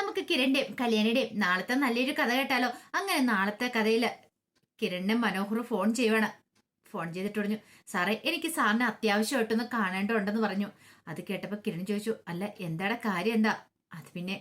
നമുക്ക് കിരണിന്റെയും കല്യാണിയുടെയും നാളത്തെ നല്ലൊരു കഥ കേട്ടാലോ? അങ്ങനെ നാളത്തെ കഥയിൽ കിരണിനെ മനോഹർ ഫോൺ ചെയ്യുവാണ്. ഫോൺ ചെയ്തിട്ട് പറഞ്ഞു സാറേ എനിക്ക് സാറിനെ അത്യാവശ്യമായിട്ടൊന്ന് കാണേണ്ടതുണ്ടെന്ന് പറഞ്ഞു. അത് കേട്ടപ്പോൾ കിരൺ ചോദിച്ചു അല്ല എന്താടാ കാര്യം എന്താ? അത് പിന്നെ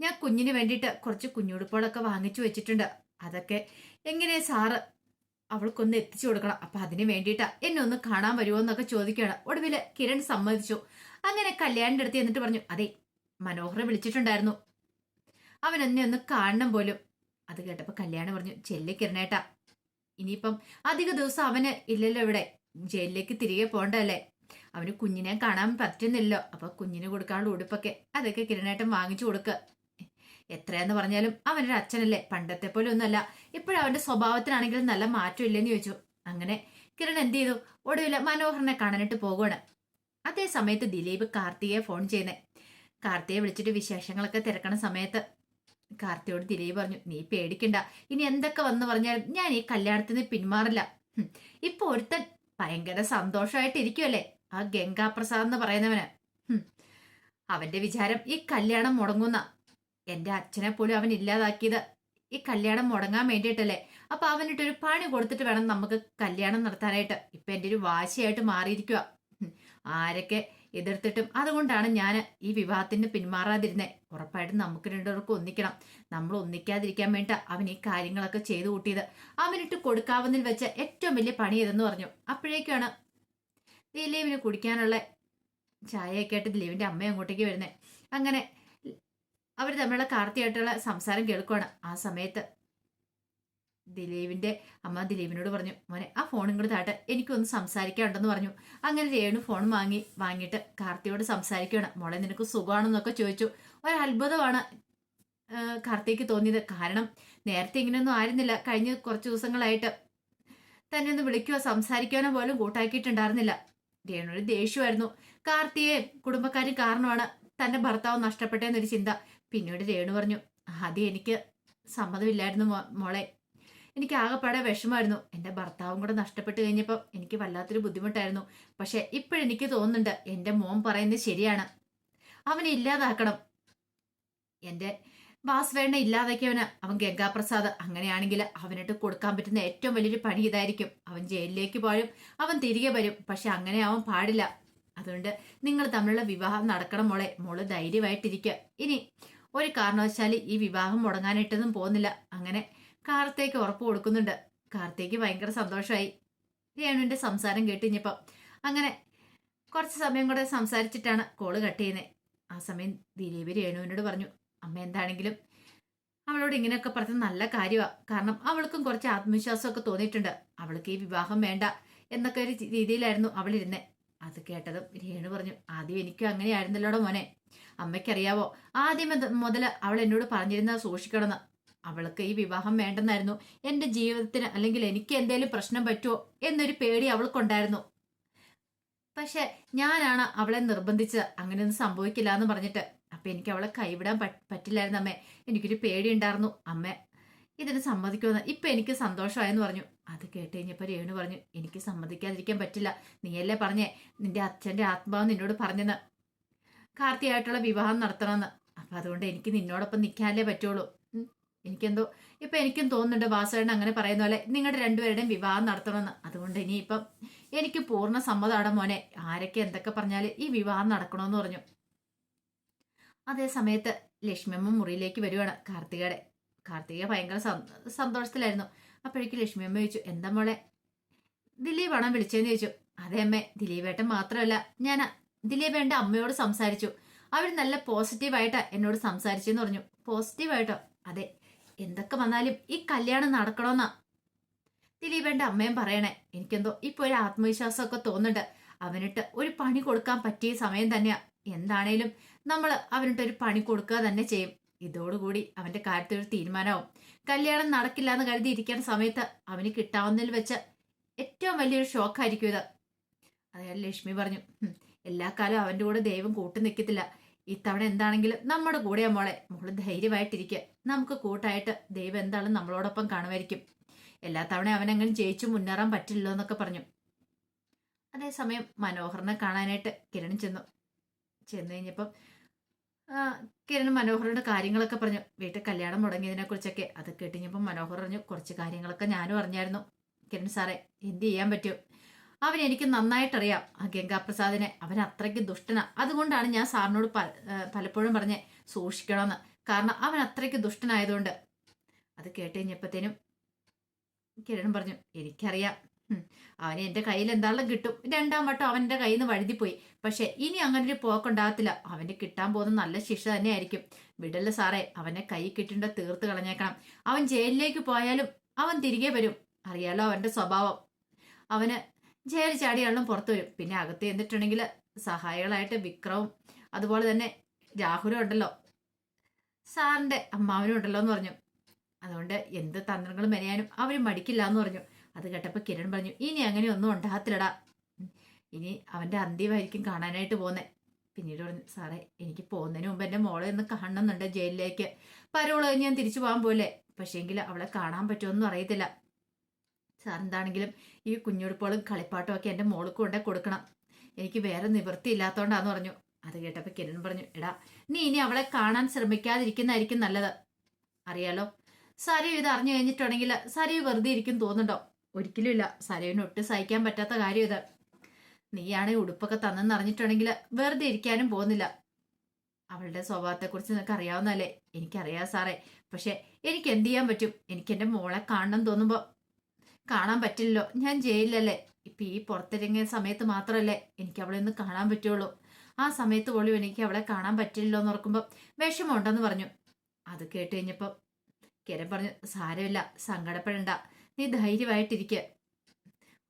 ഞാൻ കുഞ്ഞിന് വേണ്ടിയിട്ട് കുറച്ച് കുഞ്ഞുടുപ്പുകളൊക്കെ വാങ്ങിച്ചു വെച്ചിട്ടുണ്ട്. അതൊക്കെ എങ്ങനെ സാറ് അവൾക്കൊന്ന് എത്തിച്ചു കൊടുക്കണം? അപ്പൊ അതിന് വേണ്ടിയിട്ടാ എന്നെ ഒന്ന് കാണാൻ വരുമോ എന്നൊക്കെ ചോദിക്കുകയാണ്. ഒടുവിൽ കിരൺ സമ്മതിച്ചു. അങ്ങനെ കല്യാണിന്റെ അടുത്ത് എന്നിട്ട് പറഞ്ഞു അതെ മനോഹറെ വിളിച്ചിട്ടുണ്ടായിരുന്നു. അവൻ എന്നെ ഒന്ന് കാണണം പോലും. അത് കേട്ടപ്പോ കല്യാണം പറഞ്ഞു ചെല്ലിക്കിരണേട്ടാ ഇനിയിപ്പം അധിക ദിവസം അവന് ഇല്ലല്ലോ ഇവിടെ. ജയിലിലേക്ക് തിരികെ പോണ്ടല്ലേ? അവന് കുഞ്ഞിനെ കാണാൻ പറ്റുന്നില്ലല്ലോ അപ്പൊ കുഞ്ഞിന് കൊടുക്കാനുള്ള ഉടുപ്പൊക്കെ അതൊക്കെ കിരണേട്ടൻ വാങ്ങിച്ചു കൊടുക്കുക എത്രയെന്ന് പറഞ്ഞാലും അവനൊരു അച്ഛനല്ലേ. പണ്ടത്തെ പോലെ ഒന്നുമല്ല. ഇപ്പോഴവന്റെ സ്വഭാവത്തിനാണെങ്കിലും നല്ല മാറ്റം ഇല്ലെന്ന് ചോദിച്ചു. അങ്ങനെ കിരൺ എന്ത് ചെയ്തു? ഒടുവിൽ മനോഹരനെ കാണാനിട്ട് പോകുവാണ് അതേ സമയത്ത് ദിലീപ് കാർത്തികയെ ഫോൺ ചെയ്യുന്നേ. കാർത്തിയെ വിളിച്ചിട്ട് വിശേഷങ്ങളൊക്കെ തിരക്കണ സമയത്ത് കാർത്തിയോട് തിരികെ പറഞ്ഞു നീ പേടിക്കണ്ട. ഇനി എന്തൊക്കെ വന്നു പറഞ്ഞാൽ ഞാൻ ഈ കല്യാണത്തിന് പിന്മാറില്ല. ഇപ്പൊ ഒരുത്തൻ ഭയങ്കര സന്തോഷമായിട്ടിരിക്കുമല്ലേ ആ ഗംഗാപ്രസാദ് എന്ന് പറയുന്നവന്. അവന്റെ വിചാരം ഈ കല്യാണം മുടങ്ങുന്ന. എന്റെ അച്ഛനെ പോലും അവൻ ഇല്ലാതാക്കിയത് ഈ കല്യാണം മുടങ്ങാൻ വേണ്ടിയിട്ടല്ലേ? അപ്പൊ അവനിട്ട് ഒരു പണി കൊടുത്തിട്ട് വേണം നമുക്ക് കല്യാണം നടത്താനായിട്ട്. ഇപ്പൊ എന്റെ ഒരു വാശിയായിട്ട് മാറിയിരിക്കുക ആരൊക്കെ എതിർത്തിട്ടും അതുകൊണ്ടാണ് ഞാൻ ഈ വിവാഹത്തിന് പിന്മാറാതിരുന്നത് ഉറപ്പായിട്ടും നമുക്ക് രണ്ടുപേർക്കും ഒന്നിക്കണം. നമ്മൾ ഒന്നിക്കാതിരിക്കാൻ വേണ്ട അവൻ ഈ കാര്യങ്ങളൊക്കെ ചെയ്തു കൂട്ടിയത്. അവനിട്ട് കൊടുക്കാവുന്നതിൽ വെച്ച ഏറ്റവും വലിയ പണി ഇതെന്ന് പറഞ്ഞു. അപ്പോഴേക്കാണ് ദിലീപിന് കുടിക്കാനുള്ള ചായയൊക്കെ ആയിട്ട് ദിലീപിന്റെ അമ്മ അങ്ങോട്ടേക്ക് വരുന്നത് അങ്ങനെ അവർ തമ്മിലുള്ള കാർത്തിയായിട്ടുള്ള സംസാരം കേൾക്കുവാണ്. ആ സമയത്ത് ദിലീപിന്റെ അമ്മ ദിലീപിനോട് പറഞ്ഞു മോനെ ആ ഫോൺ ഇങ്ങോട്ട് താട്ടെ എനിക്കൊന്ന് സംസാരിക്കാനുണ്ടെന്ന് പറഞ്ഞു. അങ്ങനെ രേണു ഫോൺ വാങ്ങി വാങ്ങിയിട്ട് കാർത്തിയോട് സംസാരിക്കുകയാണ്. മോളെ നിനക്ക് സുഖമാണെന്നൊക്കെ ചോദിച്ചു. ഒരു അത്ഭുതമാണ് ആ, കാർത്തിക്ക് തോന്നിയത്. കാരണം നേരത്തെ ഇങ്ങനെയൊന്നും ആയിരുന്നില്ല. കഴിഞ്ഞ കുറച്ച് ദിവസങ്ങളായിട്ട് തന്നെ ഒന്ന് വിളിക്കുകയോ സംസാരിക്കാനോ പോലും കൂട്ടാക്കിയിട്ടുണ്ടായിരുന്നില്ല. രേണുവിന് ദേഷ്യമായിരുന്നു. കാർത്തിയെ കുടുംബക്കാരും കാരണമാണ് തന്റെ ഭർത്താവ് നഷ്ടപ്പെട്ടെന്നൊരു ചിന്ത. പിന്നീട് രേണു പറഞ്ഞു ആദ്യം എനിക്ക് സമ്മതമില്ലായിരുന്നു മോളെ. എനിക്ക് ആകെപ്പാടെ വിഷമായിരുന്നു എന്റെ ഭർത്താവും കൂടെ നഷ്ടപ്പെട്ട് കഴിഞ്ഞപ്പോൾ എനിക്ക് വല്ലാത്തൊരു ബുദ്ധിമുട്ടായിരുന്നു. പക്ഷേ ഇപ്പോഴെനിക്ക് തോന്നുന്നുണ്ട് എന്റെ മോൻ പറയുന്നത് ശരിയാണ്. അവനെ ഇല്ലാതാക്കണം. എന്റെ വാസ്വേണ്ണ ഇല്ലാതാക്കിയവന് അവൻ ഗംഗാപ്രസാദ്. അങ്ങനെയാണെങ്കിൽ അവനിട്ട് കൊടുക്കാൻ പറ്റുന്ന ഏറ്റവും വലിയൊരു പണി ഇതായിരിക്കും. അവൻ ജയിലിലേക്ക് പോയും അവൻ തിരികെ വരും. പക്ഷെ അങ്ങനെ അവൻ പാടില്ല. അതുകൊണ്ട് നിങ്ങൾ തമ്മിലുള്ള വിവാഹം നടക്കണം മോളെ. മോൾ ധൈര്യമായിട്ടിരിക്കുക ഇനി ഒരു കാരണവശാലും ഈ വിവാഹം മുടങ്ങാനായിട്ടൊന്നും പോകുന്നില്ല. അങ്ങനെ കാർത്തേക്ക് ഉറപ്പ് കൊടുക്കുന്നുണ്ട്. കാർത്തേക്ക് ഭയങ്കര സന്തോഷമായി രേണുവിന്റെ സംസാരം കേട്ടിഞ്ഞപ്പം അങ്ങനെ കുറച്ച് സമയം കൂടെ സംസാരിച്ചിട്ടാണ് കോൾ കട്ട് ചെയ്യുന്നത് ആ സമയം ദിലീപ് രേണുവിനോട് പറഞ്ഞു അമ്മ എന്താണെങ്കിലും അവളോട് ഇങ്ങനെയൊക്കെ പറഞ്ഞത് നല്ല കാര്യമാണ് കാരണം അവൾക്കും കുറച്ച് ആത്മവിശ്വാസമൊക്കെ തോന്നിയിട്ടുണ്ട്. അവൾക്ക് ഈ വിവാഹം വേണ്ട എന്നൊക്കെ ഒരു രീതിയിലായിരുന്നു അവളിരുന്നെ. അത് കേട്ടതും രേണു പറഞ്ഞു ആദ്യം എനിക്കും അങ്ങനെയായിരുന്നല്ലോടെ മോനെ. അമ്മയ്ക്കറിയാവോ ആദ്യം മുതൽ അവൾ എന്നോട് പറഞ്ഞിരുന്നത് സൂക്ഷിക്കണമെന്ന്. അവൾക്ക് ഈ വിവാഹം വേണ്ടെന്നായിരുന്നു. എന്റെ ജീവിതത്തിന് അല്ലെങ്കിൽ എനിക്ക് എന്തേലും പ്രശ്നം പറ്റുമോ എന്നൊരു പേടി അവൾക്കുണ്ടായിരുന്നു. പക്ഷെ ഞാനാണ് അവളെ നിർബന്ധിച്ചത് അങ്ങനെയൊന്നും സംഭവിക്കില്ല എന്ന് പറഞ്ഞിട്ട്. അപ്പൊ എനിക്ക് അവളെ കൈവിടാൻ പറ്റില്ലായിരുന്നു അമ്മേ. എനിക്കൊരു പേടി ഉണ്ടായിരുന്നു അമ്മ ഇതിന് സമ്മതിക്കുമെന്ന് ഇപ്പൊ എനിക്ക് സന്തോഷമായെന്ന് പറഞ്ഞു. അത് കേട്ട് കഴിഞ്ഞപ്പോ രേണു പറഞ്ഞു എനിക്ക് സമ്മതിക്കാതിരിക്കാൻ പറ്റില്ല. നീയല്ലേ പറഞ്ഞേ? നിന്റെ അച്ഛന്റെ ആത്മാവ് നിന്നോട് പറഞ്ഞെന്ന്. കാർത്തിയായിട്ടുള്ള വിവാഹം നടത്തണമെന്ന്. അപ്പൊ അതുകൊണ്ട് എനിക്ക് നിന്നോടൊപ്പം നിൽക്കാനല്ലേ പറ്റുള്ളൂ. എനിക്കെന്തോ ഇപ്പൊ എനിക്കും തോന്നുന്നുണ്ട് വാസുവേട്ടൻ അങ്ങനെ പറയുന്ന പോലെ നിങ്ങളുടെ രണ്ടുപേരുടെയും വിവാഹം നടത്തണമെന്ന്. അതുകൊണ്ട് ഇനിയിപ്പം എനിക്ക് പൂർണ സമ്മതമാണ് മോനെ. ആരൊക്കെ എന്തൊക്കെ പറഞ്ഞാൽ ഈ വിവാഹം നടക്കണമെന്ന് പറഞ്ഞു. അതേ സമയത്ത് ലക്ഷ്മിയമ്മ മുറിയിലേക്ക് വരുവാണ് കാർത്തികയുടെ. കാർത്തിക ഭയങ്കര സന്തോഷത്തിലായിരുന്നു. അപ്പോഴേക്ക് ലക്ഷ്മിയമ്മ ചോദിച്ചു എന്താ മോളെ? ദിലീപാണോ വിളിച്ചതെന്ന് ചോദിച്ചു. അതേ അമ്മേ ദിലീപേട്ടൻ മാത്രമല്ല ഞാൻ ദിലീപേട്ടന്റെ അമ്മയോട് സംസാരിച്ചു. അവർ നല്ല പോസിറ്റീവായിട്ടാ എന്നോട് സംസാരിച്ചെന്ന് പറഞ്ഞു. പോസിറ്റീവായിട്ടോ? അതെ എന്തൊക്കെ വന്നാലും ഈ കല്യാണം നടക്കണമെന്നാ ദിലീപേന്റെ അമ്മയും പറയണേ എനിക്കെന്തോ ഇപ്പൊ ഒരു ആത്മവിശ്വാസമൊക്കെ തോന്നുന്നുണ്ട്. അവനിട്ട് ഒരു പണി കൊടുക്കാൻ പറ്റിയ സമയം തന്നെയാ. എന്താണേലും നമ്മൾ അവനിട്ട് ഒരു പണി കൊടുക്കുക തന്നെ ചെയ്യും. ഇതോടുകൂടി അവന്റെ കാര്യത്തിൽ ഒരു തീരുമാനമാവും. കല്യാണം നടക്കില്ല എന്ന് കരുതി ഇരിക്കുന്ന സമയത്ത് അവന് കിട്ടാവുന്നതിൽ വെച്ച് ഏറ്റവും വലിയൊരു ഷോക്കായിരിക്കും ഇത്. അതായത് ലക്ഷ്മി പറഞ്ഞു എല്ലാ കാലവും അവന്റെ കൂടെ ദൈവം കൂട്ടു നിൽക്കത്തില്ല. ഇത്തവണ എന്താണെങ്കിലും നമ്മുടെ കൂടെയാ മോളെ. മോൾ ധൈര്യമായിട്ടിരിക്കുക നമുക്ക് കൂട്ടായിട്ട് ദൈവം എന്താണെന്ന് നമ്മളോടൊപ്പം കാണുമായിരിക്കും. എല്ലാ തവണ അവനെങ്ങനെ ജയിച്ചു മുന്നേറാൻ പറ്റില്ലല്ലോ എന്നൊക്കെ പറഞ്ഞു. അതേസമയം മനോഹറിനെ കാണാനായിട്ട് കിരൺ ചെന്നു. ചെന്ന് കഴിഞ്ഞപ്പം കിരൺ മനോഹറിന്റെ കാര്യങ്ങളൊക്കെ പറഞ്ഞു. വീട്ടിൽ കല്യാണം മുടങ്ങിയതിനെ കുറിച്ചൊക്കെ അത് കേട്ടിഞ്ഞപ്പം മനോഹർ പറഞ്ഞു കുറച്ച് കാര്യങ്ങളൊക്കെ ഞാനും അറിഞ്ഞായിരുന്നു. കിരൺ സാറേ എന്ത് ചെയ്യാൻ പറ്റും? അവൻ എനിക്ക് നന്നായിട്ടറിയാം ആ ഗംഗാപ്രസാദിനെ. അവൻ അത്രയ്ക്ക് ദുഷ്ടനാ. അതുകൊണ്ടാണ് ഞാൻ സാറിനോട് പലപ്പോഴും പറഞ്ഞ് സൂക്ഷിക്കണമെന്ന്. കാരണം അവൻ അത്രയ്ക്ക് ദുഷ്ടനായതുകൊണ്ട്. അത് കേട്ട് കഴിഞ്ഞപ്പോഴത്തേനും കിരൺ പറഞ്ഞു എനിക്കറിയാം. അവന് എന്റെ കയ്യിൽ എന്താണെങ്കിലും കിട്ടും. രണ്ടാം വട്ടം അവന്റെ കയ്യിൽ നിന്ന് വഴുതിപ്പോയി. പക്ഷെ ഇനി അങ്ങനെ ഒരു പോക്കുണ്ടാകത്തില്ല. അവന് കിട്ടാൻ പോകുന്ന നല്ല ശിക്ഷ തന്നെയായിരിക്കും. വിടല്ല സാറേ. അവനെ കൈ കിട്ടിണ്ട തീർത്ത് കളഞ്ഞേക്കണം. അവൻ ജയിലിലേക്ക് പോയാലും അവൻ തിരികെ വരും. അറിയാലോ അവന്റെ സ്വഭാവം. അവന് ജയിൽ ചാടിയാലും പുറത്തു വരും. പിന്നെ അകത്ത് ചെന്നിട്ടുണ്ടെങ്കിൽ സഹായികളായിട്ട് വിക്രവും അതുപോലെ തന്നെ രാഹുലും ഉണ്ടല്ലോ. സാറിന്റെ അമ്മാവനും ഉണ്ടല്ലോ എന്ന് പറഞ്ഞു. അതുകൊണ്ട് എന്ത് തന്ത്രങ്ങളും മെനയാനും അവർ മടിക്കില്ല എന്ന് പറഞ്ഞു. അത് കേട്ടപ്പോൾ കിരൺ പറഞ്ഞു ഇനി അങ്ങനെ ഒന്നും ഉണ്ടാകത്തില്ലടാ. ഇനി അവന്റെ അന്ത്യമായിരിക്കും കാണാനായിട്ട് പോകുന്നത് പിന്നീട് പറഞ്ഞു സാറേ എനിക്ക് പോകുന്നതിന് മുമ്പ് എന്റെ മോളെ ഒന്ന് കാണണമെന്നുണ്ട് ജയിലിലേക്ക്. പരോൾ ഞാൻ തിരിച്ചു പോകാൻ പോലെ പക്ഷേങ്കിൽ അവളെ കാണാൻ പറ്റുമെന്നും അറിയത്തില്ല. സാർ എന്താണെങ്കിലും ഈ കുഞ്ഞുടുപ്പുകളും കളിപ്പാട്ടും ഒക്കെ എന്റെ മോൾക്ക് കൊണ്ടേ കൊടുക്കണം. എനിക്ക് വേറെ നിവൃത്തി ഇല്ലാത്തതുകൊണ്ടാന്ന് പറഞ്ഞു. അത് കേട്ടപ്പോൾ കിരൺ പറഞ്ഞു എടാ നീ ഇനി അവളെ കാണാൻ ശ്രമിക്കാതിരിക്കുന്നതായിരിക്കും നല്ലത്. അറിയാലോ സരയു ഇത് അറിഞ്ഞു കഴിഞ്ഞിട്ടുണ്ടെങ്കിൽ സരയു വെറുതെ ഇരിക്കും തോന്നുന്നുണ്ടോ? ഒരിക്കലും ഇല്ല സരയുവിന് ഒട്ടും സഹിക്കാൻ പറ്റാത്ത കാര്യം ഇത്. നീയാണെ ഉടുപ്പൊക്കെ തന്നെന്ന് അറിഞ്ഞിട്ടുണ്ടെങ്കിൽ വെറുതെ ഇരിക്കാനും പോകുന്നില്ല. അവളുടെ സ്വഭാവത്തെക്കുറിച്ച് നിനക്ക് അറിയാവുന്നല്ലേ എനിക്കറിയാം സാറേ പക്ഷെ എനിക്ക് എന്ത് ചെയ്യാൻ പറ്റും? എനിക്ക് എന്റെ മോളെ കാണണം തോന്നുമ്പോൾ കാണാൻ പറ്റില്ലല്ലോ. ഞാൻ ജയിലിലല്ലേ? ഇപ്പം ഈ പുറത്തിറങ്ങിയ സമയത്ത് മാത്രമല്ലേ എനിക്ക് അവളെ ഒന്ന് കാണാൻ പറ്റുള്ളൂ. ആ സമയത്ത് പോലും എനിക്ക് അവളെ കാണാൻ പറ്റില്ലല്ലോ എന്ന് ഓർക്കുമ്പോൾ വിഷമമുണ്ടെന്ന് പറഞ്ഞു. അത് കേട്ട് കഴിഞ്ഞപ്പോൾ കിരൺ പറഞ്ഞു സാരമില്ല സങ്കടപ്പെടണ്ട. നീ ധൈര്യമായിട്ടിരിക്കുക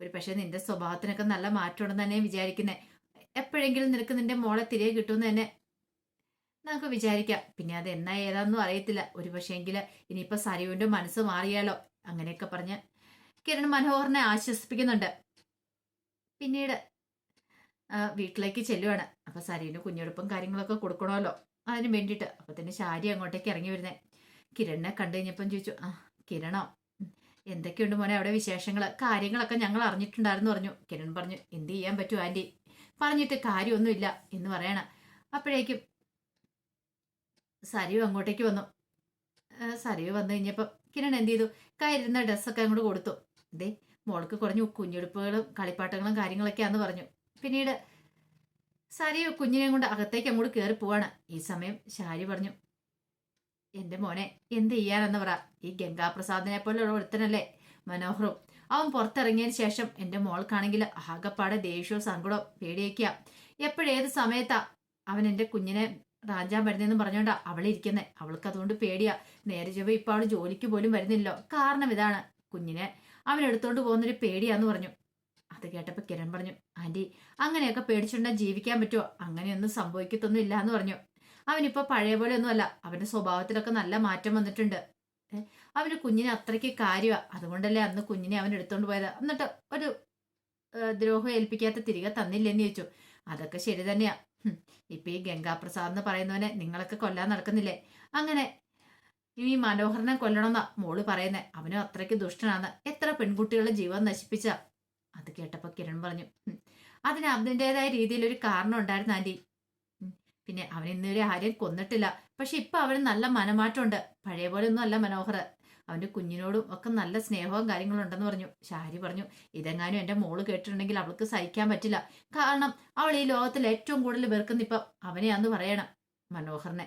ഒരു പക്ഷേ നിന്റെ സ്വഭാവത്തിനൊക്കെ നല്ല മാറ്റമുണ്ടെന്ന് തന്നെ വിചാരിക്കുന്നേ. എപ്പോഴെങ്കിലും നിനക്ക് നിന്റെ മോളെ തിരികെ കിട്ടുമെന്ന് തന്നെ നമുക്ക് വിചാരിക്കാം. പിന്നെ അത് എന്നാ ഏതാന്നും അറിയത്തില്ല. ഒരു പക്ഷേങ്കിൽ ഇനിയിപ്പോൾ സരയുവിന്റെ മനസ്സ് മാറിയാലോ? അങ്ങനെയൊക്കെ പറഞ്ഞ് കിരൺ മനോഹറിനെ ആശ്വസിപ്പിക്കുന്നുണ്ട്. പിന്നീട് വീട്ടിലേക്ക് ചെല്ലുവാണ്. അപ്പൊ സരീന് കുഞ്ഞെടുപ്പും കാര്യങ്ങളൊക്കെ കൊടുക്കണമല്ലോ. അതിന് വേണ്ടിയിട്ട്. അപ്പൊ തന്നെ ശാരി അങ്ങോട്ടേക്ക് ഇറങ്ങി വരുന്നേ. കിരണിനെ കണ്ടു കഴിഞ്ഞപ്പം ചോദിച്ചു ആ കിരണോ എന്തൊക്കെയുണ്ട് മോനെ അവിടെ വിശേഷങ്ങൾ കാര്യങ്ങളൊക്കെ ഞങ്ങൾ അറിഞ്ഞിട്ടുണ്ടായിരുന്നു പറഞ്ഞു. കിരൺ പറഞ്ഞു എന്ത് ചെയ്യാൻ പറ്റും ആന്റി പറഞ്ഞിട്ട് കാര്യമൊന്നുമില്ല എന്ന് പറയണ. അപ്പോഴേക്കും സരിയു അങ്ങോട്ടേക്ക് വന്നു. ആ, സരിയു വന്നു കഴിഞ്ഞപ്പം കിരൺ എന്ത് ചെയ്തു? കയ്യിരുന്ന ഡ്രസ്സൊക്കെ അങ്ങോട്ട് കൊടുത്തു. ദേ മോൾക്ക് കുറഞ്ഞു കുഞ്ഞെടുപ്പുകളും കളിപ്പാട്ടങ്ങളും കാര്യങ്ങളൊക്കെയാന്ന് പറഞ്ഞു. പിന്നീട് സാരി കുഞ്ഞിനെയും കൊണ്ട് അകത്തേക്ക് അങ്ങോട്ട് കയറി പോവാണ്. ഈ സമയം ശാരി പറഞ്ഞു എന്റെ മോനെ എന്ത് ചെയ്യാനെന്ന് പറ. ഈ ഗംഗാപ്രസാദിനെ പോലെയുള്ള ഒരുത്തനല്ലേ മനോഹറും. അവൻ പുറത്തിറങ്ങിയതിന് ശേഷം എന്റെ മോൾക്കാണെങ്കിൽ ആകപ്പാടെ ദേഷ്യവും സങ്കടവും പേടിയേക്കുക എപ്പോഴേത് സമയത്താ അവൻ എന്റെ കുഞ്ഞിനെ റാഞ്ചാൻ വരുന്നതെന്ന് പറഞ്ഞോണ്ടാ അവളിരിക്കുന്നേ അവൾക്ക് അതുകൊണ്ട് പേടിയാ. നേരെ ചൊവ്വ ഇപ്പൊ അവൾ ജോലിക്ക് പോലും വരുന്നില്ലോ കാരണം ഇതാണ്. കുഞ്ഞിനെ അവൻ എടുത്തോണ്ട് പോകുന്നൊരു പേടിയാന്ന് പറഞ്ഞു. അത് കേട്ടപ്പോ കിരൺ പറഞ്ഞു ആന്റി അങ്ങനെയൊക്കെ പേടിച്ചുണ്ടാ ജീവിക്കാൻ പറ്റുമോ അങ്ങനെയൊന്നും സംഭവിക്കത്തൊന്നും ഇല്ല എന്ന് പറഞ്ഞു. അവനിപ്പോ പഴയ പോലെ ഒന്നുമല്ല അവന്റെ സ്വഭാവത്തിലൊക്കെ നല്ല മാറ്റം വന്നിട്ടുണ്ട്. അവന് കുഞ്ഞിനെ അത്രയ്ക്ക് കാര്യമാ അതുകൊണ്ടല്ലേ അന്ന് കുഞ്ഞിനെ അവൻ എടുത്തോണ്ട് പോയത്. എന്നിട്ട് ഒരു ദ്രോഹം ഏൽപ്പിക്കാത്ത തിരികെ തന്നില്ലെന്ന് ചോദിച്ചു. അതൊക്കെ ശരി തന്നെയാ. ഇപ്പൊ ഈ ഗംഗാപ്രസാദ് എന്ന് പറയുന്നവനെ നിങ്ങളൊക്കെ കൊല്ലാൻ നടക്കുന്നില്ലേ? അങ്ങനെ ഈ മനോഹരനെ കൊല്ലണമെന്നാ മോൾ പറയുന്നേ. അവനും അത്രയ്ക്ക് എത്ര പെൺകുട്ടികളുടെ ജീവൻ നശിപ്പിച്ച അത് കേട്ടപ്പോ കിരൺ പറഞ്ഞു "ഉം, അതിന് അതിന്റെതായ രീതിയിൽ ഒരു കാരണം ഉണ്ടായിരുന്നു ആന്റി. പിന്നെ അവൻ ഇന്നുവരെ ആരെയും കൊന്നിട്ടില്ല. പക്ഷെ ഇപ്പൊ അവന് നല്ല മനമാറ്റമുണ്ട്. പഴയ പോലെ ഒന്നും അല്ല മനോഹർ. അവന്റെ കുഞ്ഞിനോടും ഒക്കെ നല്ല സ്നേഹവും കാര്യങ്ങളും ഉണ്ടെന്ന് പറഞ്ഞു. ഷാരി പറഞ്ഞു ഇതെങ്ങാനും എന്റെ മോൾ കേട്ടിട്ടുണ്ടെങ്കിൽ അവൾക്ക് സഹിക്കാൻ പറ്റില്ല. കാരണം അവൾ ഈ ലോകത്തിൽ ഏറ്റവും കൂടുതൽ വെറുക്കുന്ന ഇപ്പം അവനെയാന്ന് പറയണം മനോഹറിനെ.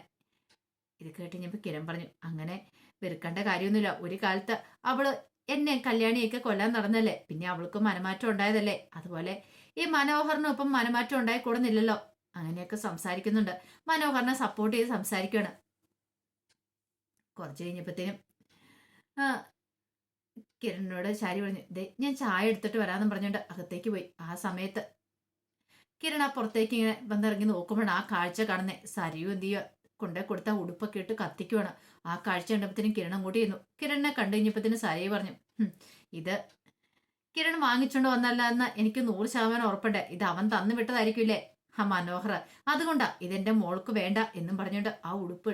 ഇത് കേട്ട് കഴിഞ്ഞപ്പോൾ കിരൺ പറഞ്ഞു അങ്ങനെ വെറുക്കേണ്ട കാര്യമൊന്നുമില്ല. ഒരു കാലത്ത് അവൾ എന്നെ കല്യാണിയൊക്കെ കൊല്ലാൻ നടന്നല്ലേ? പിന്നെ അവൾക്ക് മനമാറ്റം ഉണ്ടായതല്ലേ? അതുപോലെ ഈ മനോഹറിനൊപ്പം മനമാറ്റം ഉണ്ടായി കൂടുന്നില്ലല്ലോ? അങ്ങനെയൊക്കെ സംസാരിക്കുന്നുണ്ട്. മനോഹറിനെ സപ്പോർട്ട് ചെയ്ത് സംസാരിക്കുകയാണ് കുറച്ച് കഴിഞ്ഞപ്പോഴത്തേനും കിരണിനോട് ശാരി പറഞ്ഞു ദേ ഞാൻ ചായ എടുത്തിട്ട് വരാമെന്ന് പറഞ്ഞുകൊണ്ട് അകത്തേക്ക് പോയി. ആ സമയത്ത് കിരൺ ആ പുറത്തേക്ക് ഇങ്ങനെ വന്നിറങ്ങി നോക്കുമ്പോഴാണ് ആ കാഴ്ച കാണുന്നേ. സരിയും എന്ത് ചെയ്യുക കൊണ്ടേ കൊടുത്ത ഉടുപ്പൊക്കെ ഇട്ട് കത്തിക്കുവാണ്. ആ കാഴ്ച കണ്ടപ്പത്തിനും കിരണം അങ്ങോട്ട് ചെയ്യുന്നു കിരണിനെ കണ്ടു കഴിഞ്ഞപ്പോഴത്തേനും സരയി പറഞ്ഞു ഇത് കിരൺ വാങ്ങിച്ചോണ്ട് വന്നല്ല എന്ന് എനിക്ക് നൂറ് ശതമാനം ഉറപ്പുണ്ട്. ഇത് അവൻ തന്നു വിട്ടതായിരിക്കില്ലേ ആ മനോഹർ അതുകൊണ്ടാ ഇതെന്റെ മോൾക്ക് വേണ്ട എന്നും പറഞ്ഞുകൊണ്ട് ആ ഉടുപ്പ്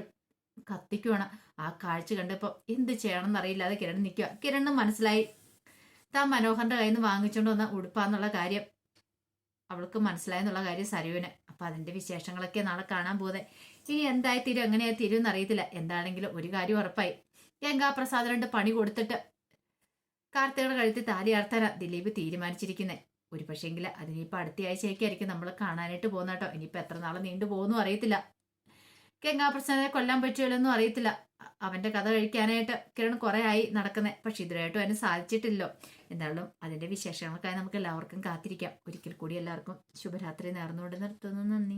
കത്തിക്കുവാണ്. ആ കാഴ്ച കണ്ടപ്പോ എന്ത് ചെയ്യണമെന്ന് എന്നറിയില്ലാതെ കിരൺ നിൽക്കുക കിരണിന് മനസ്സിലായി. താൻ മനോഹറിന്റെ കയ്യിൽ നിന്ന് വാങ്ങിച്ചോണ്ട് വന്ന ഉടുപ്പാന്നുള്ള കാര്യം. അവൾക്ക് മനസ്സിലായെന്നുള്ള കാര്യം സരുവിന് അപ്പൊ അതിന്റെ വിശേഷങ്ങളൊക്കെ നാളെ കാണാൻ പോകുന്നത് ഇനി എന്തായി തീരും എങ്ങനെയായി തീരും എന്നറിയത്തില്ല. എന്താണെങ്കിലും ഒരു കാര്യം ഉറപ്പായി. ഗംഗാപ്രസാദ് രണ്ട് പണി കൊടുത്തിട്ട് കാർത്തികയുടെ കഴുത്തിൽ താലി അർത്താനാ ദിലീപ് തീരുമാനിച്ചിരിക്കുന്നത് ഒരു പക്ഷേങ്കിൽ അതിനിപ്പോൾ അടുത്ത ആഴ്ചയൊക്കെയായിരിക്കും നമ്മൾ കാണാനായിട്ട് പോകുന്ന കേട്ടോ ഇനിയിപ്പോൾ എത്ര നാൾ നീണ്ടു പോകുന്നു അറിയത്തില്ല. ഗംഗാപ്രസാദിനെ കൊല്ലാൻ പറ്റുമല്ലോന്നും അറിയത്തില്ല. അവന്റെ കഥ കഴിക്കാനായിട്ട് കിരൺ കുറെ ആയി നടക്കുന്നത് പക്ഷെ ഇതിനായിട്ടും അതിന് സാധിച്ചിട്ടില്ലോ. എന്നാലും അതിന്റെ വിശേഷങ്ങൾക്കായി നമുക്ക് എല്ലാവർക്കും കാത്തിരിക്കാം. ഒരിക്കൽ കൂടി എല്ലാവർക്കും ശുഭരാത്രി നേർന്നുകൊണ്ട് നിർത്തുന്നു. നന്ദി.